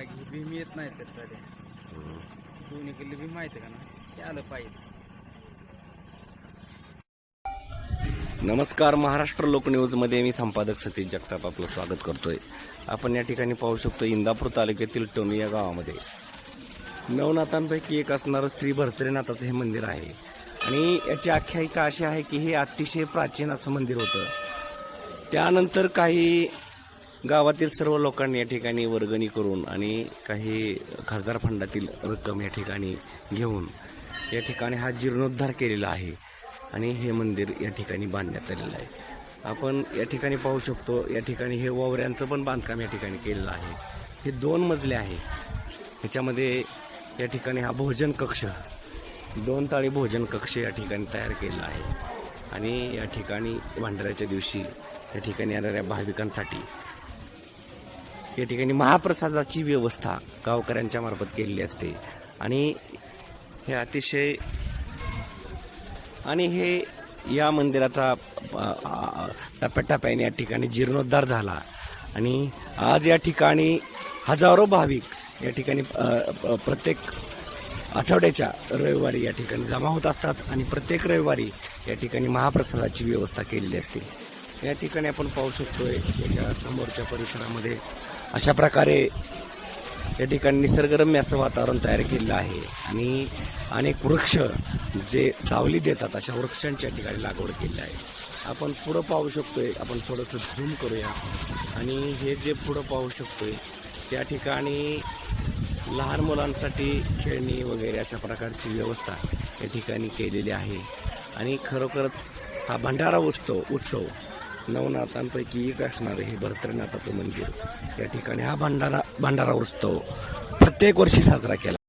की भीम येत नाही तर कडे दोन्ही किल्ले भीम माहिती का ना? ते आलं पाहिजे. नमस्कार महाराष्ट्र लोकन्यूजमध्ये मी संपादक सतीश जगताप आपलं स्वागत करतोय. आपण या ठिकाणी पाहू शकतो इंदापूर तालुक्यातील टोनी या गावामध्ये. नवनाथांपैकी एक असणारं श्री भरतरीनाथाचं हे मंदिर आहे. आणि याची आख्यायिका अशी आहे की हे अतिशय प्राचीन असं मंदिर होतं. त्यानंतर काही गावातील सर्व लोकांनी या ठिकाणी वर्गणी करून आणि काही खासदार फंडातील रक्कम या ठिकाणी घेऊन या ठिकाणी हा जीर्णोद्धार केलेला आहे आणि हे मंदिर या ठिकाणी बांधण्यात आलेलं आहे आपण या ठिकाणी पाहू शकतो या ठिकाणी हे वावऱ्यांचं पण बांधकाम या ठिकाणी केलेलं आहे हे दोन मजले आहे ह्याच्यामध्ये या ठिकाणी हा भोजन कक्ष दोन ताळी भोजन कक्ष या ठिकाणी तयार केलेला आहे आणि या ठिकाणी भांडाऱ्याच्या दिवशी या ठिकाणी येणाऱ्या भाविकांसाठी या ठिकाणी महाप्रसादाची व्यवस्था गावकऱ्यांच्या मार्फत केलेली असते. आणि हे अतिशय आणि हे या मंदिराचा टप्प्याटप्प्याने या ठिकाणी जीर्णोद्धार झाला. आणि आज या ठिकाणी हजारो भाविक या ठिकाणी प्रत्येक आठवड्याच्या रविवारी या ठिकाणी जमा होत असतात आणि प्रत्येक रविवारी या ठिकाणी महाप्रसादाची व्यवस्था केलेली असते. या ठिकाणी आपण पाहू शकतोय याच्या समोरच्या परिसरामध्ये अशा प्रकारे या ठिकाणी निसर्गरम्य असं वातावरण तयार केलेलं आहे. आणि अनेक वृक्ष जे सावली देतात अशा वृक्षांच्या ठिकाणी लागवड केली आहे. आपण पुढं पाहू शकतोय आपण थोडंसं झूम करूया. आणि हे जे पुढं पाहू शकतोय त्या ठिकाणी लहान मुलांसाठी खेळणी वगैरे अशा प्रकारची व्यवस्था या ठिकाणी केलेली आहे. आणि खरोखरच हा भंडारा उत्सव उत्सव नवनाथांपैकी एक असणारं हे भरतनाथाचं मंदिर या ठिकाणी हा भंडारा भंडारा उत्सव प्रत्येक वर्षी साजरा केला